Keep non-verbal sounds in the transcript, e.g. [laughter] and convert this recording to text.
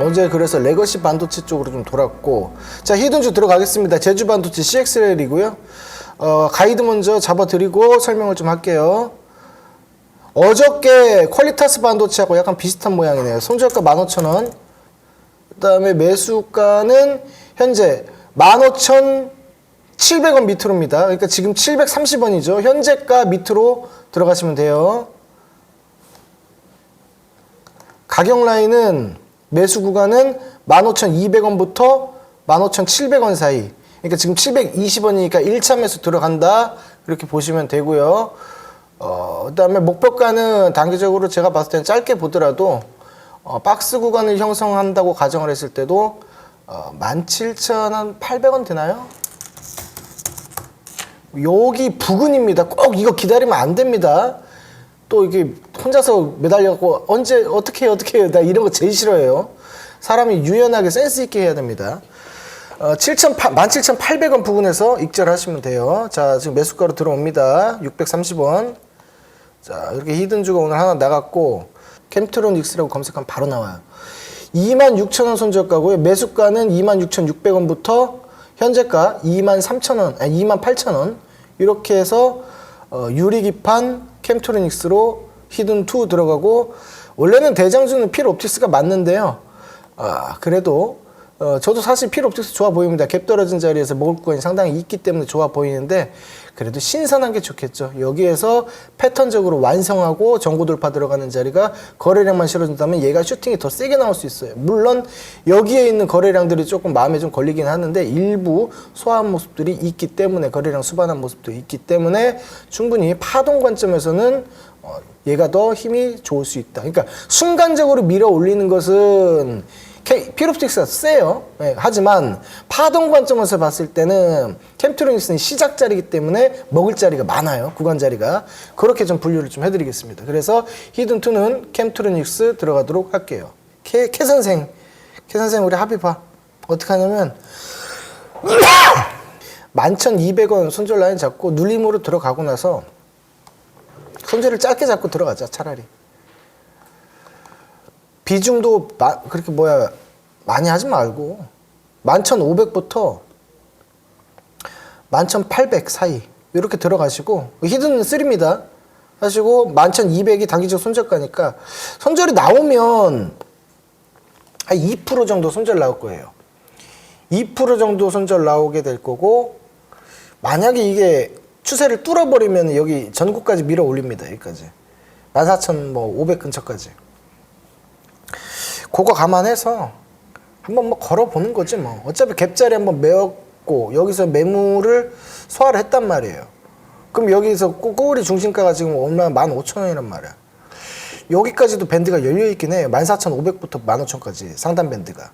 어제 그래서 레거시 반도체 쪽으로 좀 돌았고. 자 히든주 들어가겠습니다. 제주 반도체 CXL이고요. 어, 가이드 먼저 잡아드리고 설명을 좀 할게요. 어저께 퀄리타스 반도체하고 약간 비슷한 모양이네요. 손절가 15,000원. 그 다음에 매수가는 현재 15,700원 밑으로입니다 그러니까 지금 730원이죠 현재가 밑으로 들어가시면 돼요 가격 라인은 매수 구간은 15,200원부터 15,700원 사이. 그러니까 지금 720원이니까 1차 매수 들어간다. 이렇게 보시면 되고요. 어, 그다음에 목표가는 단기적으로 제가 봤을 때는 짧게 보더라도 어, 박스 구간을 형성한다고 가정을 했을 때도 어, 17,800원 되나요? 여기 부근입니다. 꼭 이거 기다리면 안 됩니다. 또 이게 혼자서 매달려갖고 언제 어떻게 어떻게 해요 나 이런 거 제일 싫어해요. 사람이 유연하게 센스 있게 해야 됩니다. 어, 17,800원 부근에서 익절하시면 돼요. 자 지금 매수가로 들어옵니다. 630원. 자 이렇게 히든주가 오늘 하나 나갔고 캠트로닉스라고 검색하면 바로 나와요. 26,000원 손절가고요. 매수가는 26,600원부터 현재가 23,000원, 아니 28,000원 이렇게 해서 어, 유리기판 캠트로닉스로 히든 2 들어가고 원래는 대장주는 필 옵티스가 맞는데요. 아, 그래도 어, 저도 사실 필 옵티스 좋아 보입니다. 갭 떨어진 자리에서 먹을 구간이 상당히 있기 때문에 좋아 보이는데 그래도 신선한 게 좋겠죠. 여기에서 패턴적으로 완성하고 전고 돌파 들어가는 자리가 거래량만 실어준다면 얘가 슈팅이 더 세게 나올 수 있어요. 물론 여기에 있는 거래량들이 조금 마음에 좀 걸리긴 하는데 일부 소화한 모습들이 있기 때문에 거래량 수반한 모습도 있기 때문에 충분히 파동 관점에서는 어, 얘가 더 힘이 좋을 수 있다. 그러니까 순간적으로 밀어 올리는 것은 피롭틱스가 세요. 예, 하지만 파동 관점에서 봤을 때는 캠트로닉스는 시작 자리이기 때문에 먹을 자리가 많아요. 구간 자리가. 그렇게 좀 분류를 좀 해드리겠습니다. 그래서 히든2는 캠트로닉스 들어가도록 할게요. 캐, 캐 선생. 캐 선생 우리 합의 봐. 어떻게 하냐면 11,200원 [coughs] 손절 라인 잡고 눌림으로 들어가고 나서 손절을 짧게 잡고 들어가자 차라리. 비중도 마, 그렇게 뭐야 많이 하지 말고 11,500부터 11,800 사이 이렇게 들어가시고 히든 3입니다. 하시고 11,200이 단기적 손절가니까 손절이 나오면 한 2% 정도 손절 나올 거예요. 2% 정도 손절 나오게 될 거고 만약에 이게 추세를 뚫어버리면 여기 전국까지 밀어 올립니다. 여기까지 14,500 근처까지. 그거 감안해서 한번 뭐 걸어보는 거지 뭐. 어차피 갭자리 한번 메웠고 여기서 매물을 소화를 했단 말이에요. 그럼 여기서 꼬- 꼬리 중심가가 지금 얼마 15,000원이란 말이야. 여기까지도 밴드가 열려 있긴 해요. 14,500부터 15,000까지 상단 밴드가.